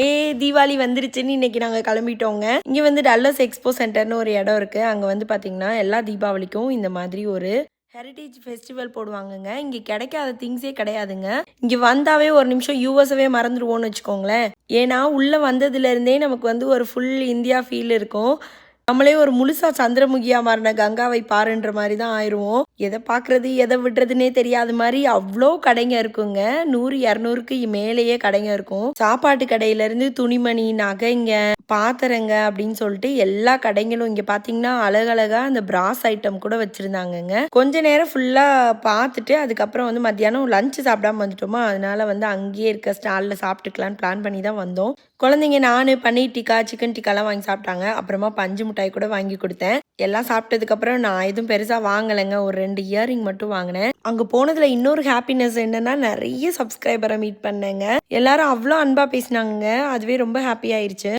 ஏ தீபாவளி வந்துருச்சுன்னு இன்னைக்கு நாங்கள் கிளம்பிட்டோங்க. இங்கே வந்து டல்லஸ் எக்ஸ்போ சென்டர்னு ஒரு இடம் இருக்குது அங்கே வந்து பார்த்தீங்கன்னா எல்லா தீபாவளிக்கும் இந்த மாதிரி ஒரு ஹெரிட்டேஜ் ஃபெஸ்டிவல் போடுவாங்கங்க. இங்கே கிடைக்காத திங்ஸே கிடையாதுங்க. இங்கே வந்தாவே ஒரு நிமிஷம் யூஎஸ்ஸவே மறந்துடுவோன்னு வச்சுக்கோங்களேன். ஏன்னா உள்ளே வந்ததுலேருந்தே நமக்கு வந்து ஒரு ஃபுல் இந்தியா ஃபீல் இருக்கும். நம்மளே ஒரு முழுசா சந்திரமுகியா மாறின கங்காவை பாருன்ற மாதிரி தான் ஆயிடுவோம் எதை பார்க்கறது எதை விடுறதுனே தெரியாத மாதிரி அவ்வளோ கடைங்க இருக்குங்க. நூறு இரநூறுக்கு மேலேயே கடைங்க இருக்கும். சாப்பாட்டு கடையில இருந்து துணிமணி நகைங்க பாத்திரங்க அப்படின்னு சொல்லிட்டு எல்லா கடைங்களும் இங்க பாத்தீங்கன்னா அழகழகா அந்த பிராஸ் ஐட்டம் கூட வச்சிருந்தாங்கங்க. கொஞ்ச நேரம் ஃபுல்லா பார்த்துட்டு அதுக்கப்புறம் வந்து மத்தியானம் லஞ்ச் சாப்பிடாம வந்துட்டோமா. அதனால வந்து அங்கேயே இருக்க ஸ்டாலில் சாப்பிட்டுக்கலான்னு பிளான் பண்ணி தான் வந்தோம். குழந்தைங்க நான் பன்னீர் டிக்கா சிக்கன் டிக்காலாம் வாங்கி சாப்பிட்டாங்க. அப்புறமா பஞ்சு மிட்டாய் கூட வாங்கி கொடுத்தேன். எல்லாம் சாப்பிட்டதுக்கப்புறம் நான் எதுவும் பெருசாக வாங்கலைங்க. ஒரு ரெண்டு இயரிங் மட்டும் வாங்கினேன். அங்கே போனதில் இன்னொரு ஹாப்பினஸ் என்னென்னா நிறைய சப்ஸ்கிரைபரை மீட் பண்ணேங்க. எல்லாரும் அவ்வளோ அன்பாக பேசினாங்க அதுவே ரொம்ப ஹாப்பி ஆயிடுச்சு